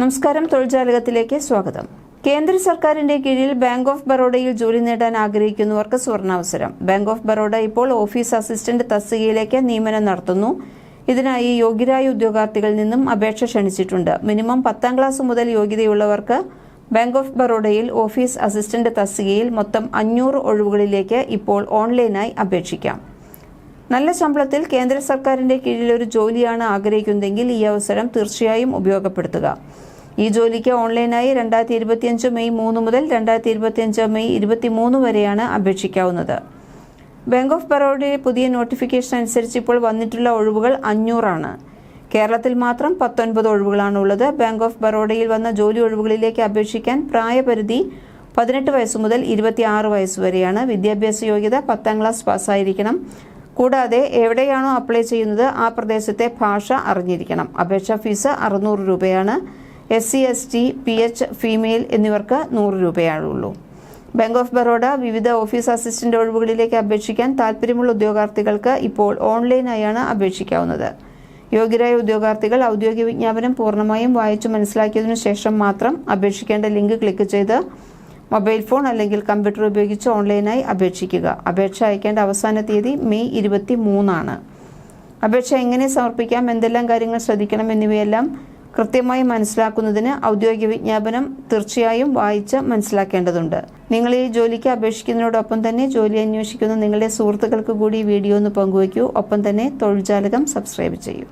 നമസ്കാരം തൊഴിൽജാലകത്തിലേക്ക് സ്വാഗതം. കേന്ദ്ര സർക്കാരിന്റെ കീഴിൽ ബാങ്ക് ഓഫ് ബറോഡയിൽ ജോലി നേടാൻ ആഗ്രഹിക്കുന്നവർക്ക് സുവർണാവസരം ബാങ്ക് ഓഫ് ബറോഡ ഇപ്പോൾ ഓഫീസ് അസിസ്റ്റന്റ് തസ്തികയിലേക്ക് നിയമനം നടത്തുന്നു. ഇതിനായി യോഗ്യരായ ഉദ്യോഗാർത്ഥികളിൽ നിന്നും അപേക്ഷ ക്ഷണിച്ചിട്ടുണ്ട്. മിനിമം പത്താം ക്ലാസ് മുതൽ യോഗ്യതയുള്ളവർക്ക് ബാങ്ക് ഓഫ് ബറോഡയിൽ ഓഫീസ് അസിസ്റ്റന്റ് തസ്തികയിൽ മൊത്തം അഞ്ഞൂറ് ഒഴിവുകളിലേക്ക് ഇപ്പോൾ ഓൺലൈനായി അപേക്ഷിക്കാം. നല്ല ശമ്പളത്തിൽ കേന്ദ്ര സർക്കാരിന്റെ കീഴിൽ ഒരു ജോലിയാണ് ആഗ്രഹിക്കുന്നതെങ്കിൽ ഈ അവസരം തീർച്ചയായും ഉപയോഗപ്പെടുത്തുക. ഈ ജോലിക്ക് ഓൺലൈനായി രണ്ടായിരത്തി ഇരുപത്തിയഞ്ച് മെയ് മൂന്ന് മുതൽ രണ്ടായിരത്തി ഇരുപത്തിയഞ്ച് മെയ് ഇരുപത്തിമൂന്ന് വരെയാണ് അപേക്ഷിക്കാവുന്നത്. ബാങ്ക് ഓഫ് ബറോഡയുടെ പുതിയ നോട്ടിഫിക്കേഷൻ അനുസരിച്ച് ഇപ്പോൾ വന്നിട്ടുള്ള ഒഴിവുകൾ അഞ്ഞൂറാണ്. കേരളത്തിൽ മാത്രം പത്തൊൻപത് ഒഴിവുകളാണ് ഉള്ളത്. ബാങ്ക് ഓഫ് ബറോഡയിൽ വന്ന ജോലി ഒഴിവുകളിലേക്ക് അപേക്ഷിക്കാൻ പ്രായപരിധി പതിനെട്ട് വയസ്സ് മുതൽ ഇരുപത്തിയാറ് വയസ്സ് വരെയാണ്. വിദ്യാഭ്യാസ യോഗ്യത പത്താം ക്ലാസ് പാസ്സായിരിക്കണം കൂടാതെ എവിടെയാണോ അപ്ലൈ ചെയ്യുന്നത് ആ പ്രദേശത്തെ ഭാഷ അറിഞ്ഞിരിക്കണം. അപേക്ഷാ ഫീസ് അറുന്നൂറ് രൂപയാണ്. S C S T P H female എന്നിവർക്ക് നൂറ് രൂപയാണുള്ളൂ ബാങ്ക് ഓഫ് ബറോഡ വിവിധ ഓഫീസ് അസിസ്റ്റന്റ് ഒഴിവുകളിലേക്ക് അപേക്ഷിക്കാൻ താൽപ്പര്യമുള്ള ഉദ്യോഗാർത്ഥികൾക്ക് ഇപ്പോൾ ഓൺലൈനായാണ് അപേക്ഷിക്കാവുന്നത്. യോഗ്യരായ ഉദ്യോഗാർത്ഥികൾ ഔദ്യോഗിക വിജ്ഞാപനം പൂർണമായും വായിച്ചു മനസ്സിലാക്കിയതിനു ശേഷം മാത്രം അപേക്ഷിക്കേണ്ട ലിങ്ക് ക്ലിക്ക് ചെയ്ത് മൊബൈൽ ഫോൺ അല്ലെങ്കിൽ കമ്പ്യൂട്ടർ ഉപയോഗിച്ച് ഓൺലൈനായി അപേക്ഷിക്കുക. അപേക്ഷ അയക്കേണ്ട അവസാന തീയതി മെയ് ഇരുപത്തി മൂന്നാണ് അപേക്ഷ എങ്ങനെ സമർപ്പിക്കാം എന്തെല്ലാം കാര്യങ്ങൾ ശ്രദ്ധിക്കണം എന്നിവയെല്ലാം കൃത്യമായി മനസ്സിലാക്കുന്നതിന് ഔദ്യോഗിക വിജ്ഞാപനം തീർച്ചയായും വായിച്ച് മനസ്സിലാക്കേണ്ടതുണ്ട്. നിങ്ങൾ ഈ ജോലിക്ക് അപേക്ഷിക്കുന്നതിനോടൊപ്പം തന്നെ ജോലി അന്വേഷിക്കുന്ന നിങ്ങളുടെ സുഹൃത്തുക്കൾക്ക് കൂടി വീഡിയോ ഒന്ന് പങ്കുവയ്ക്കൂ. ഒപ്പം തന്നെ തൊഴിൽജാലകം സബ്സ്ക്രൈബ് ചെയ്യൂ.